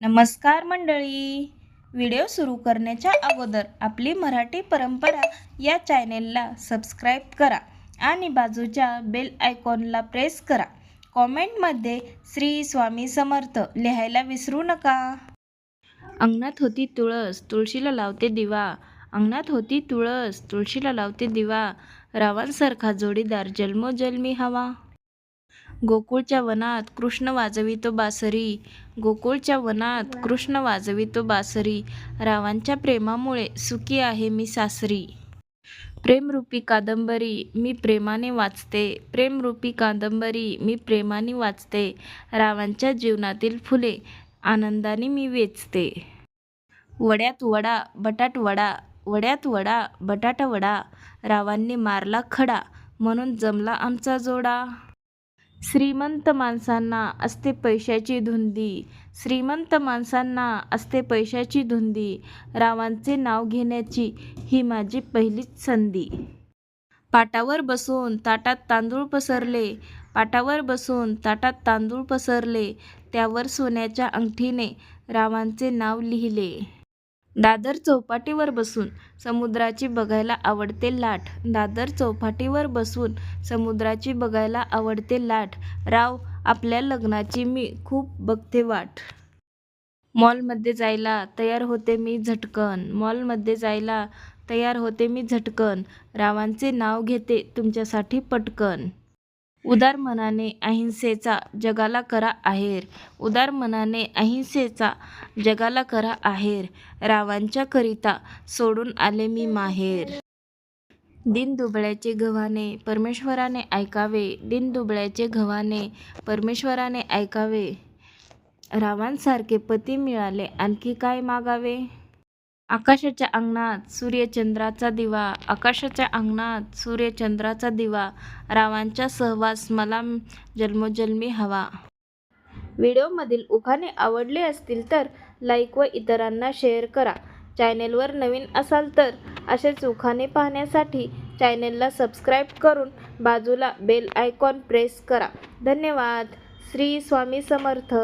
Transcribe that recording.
नमस्कार मंडळी. व्हिडिओ सुरू करण्याच्या अगोदर आपली मराठी परंपरा या चॅनेलला सबस्क्राईब करा आणि बाजूच्या बेल आयकॉनला प्रेस करा. कॉमेंटमध्ये श्री स्वामी समर्थ लिहायला विसरू नका. अंगणात होती तुळस तुळशीला लावते दिवा. अंगणात होती तुळस तुळशीला लावते दिवा. रावांसारखा जोडीदार जन्मोजन्मी हवा. गोकुळच्या वनात कृष्ण वाजवितो बासरी. गोकुळच्या वनात कृष्ण वाजवितो बासरी. रावांच्या प्रेमामुळे सुखी आहे मी सासरी. प्रेमरूपी कादंबरी मी प्रेमाने वाचते. प्रेमरूपी कादंबरी मी प्रेमाने वाचते. रावांच्या जीवनातील फुले आनंदाने मी वेचते. वड्यात वडा बटाट वडा वड्यात वडा बटाटा वडा. रावांनी मारला खडा म्हणून जमला आमचा जोडा. श्रीमंत माणसांना असते पैशाची धुंदी. श्रीमंत माणसांना असते पैशाची धुंदी. रावांचे नाव घेण्याची ही माझी पहिलीच संधी. पाटावर बसून ताटात तांदूळ पसरले. पाटावर बसून ताटात तांदूळ पसरले. त्यावर सोन्याच्या अंगठीने रावांचे नाव लिहिले. दादर चौपाटीवर बसून समुद्राची बघायला आवडते लाट. दादर चौपाटीवर बसून समुद्राची बघायला आवडते लाट. राव आपल्या लग्नाची मी खूप बघते वाट. मॉलमध्ये जायला तयार होते मी झटकन. मॉलमध्ये जायला तयार होते मी झटकन. रावांचे नाव घेते तुमच्यासाठी पटकन. उदार मनाने अहिंसेचा जगाला करा आहेर. उदार मनाने अहिंसेचा जगाला करा आहेर. रावांच्या करिता सोडून आले मी माहेर. दिन दुबळ्याचे गव्हाणे परमेश्वराने ऐकावे. दिन दुबळ्याचे गव्हाणे परमेश्वराने ऐकावे. रावांसारखे पती मिळाले आणखी काय मागावे? आकाशाच्या अंगणात सूर्यचंद्राचा दिवा आकाशाच्या अंगणात सूर्यचंद्राचा दिवा रावांचा सहवास मला जन्मोजन्मी हवा. व्हिडिओमधील उखाणे आवडले असतील तर लाईक व इतरांना शेअर करा. चॅनेलवर नवीन असाल तर असेच उखाणे पाहण्यासाठी चॅनेलला सबस्क्राईब करून बाजूला बेल आयकॉन प्रेस करा. धन्यवाद. श्री स्वामी समर्थ.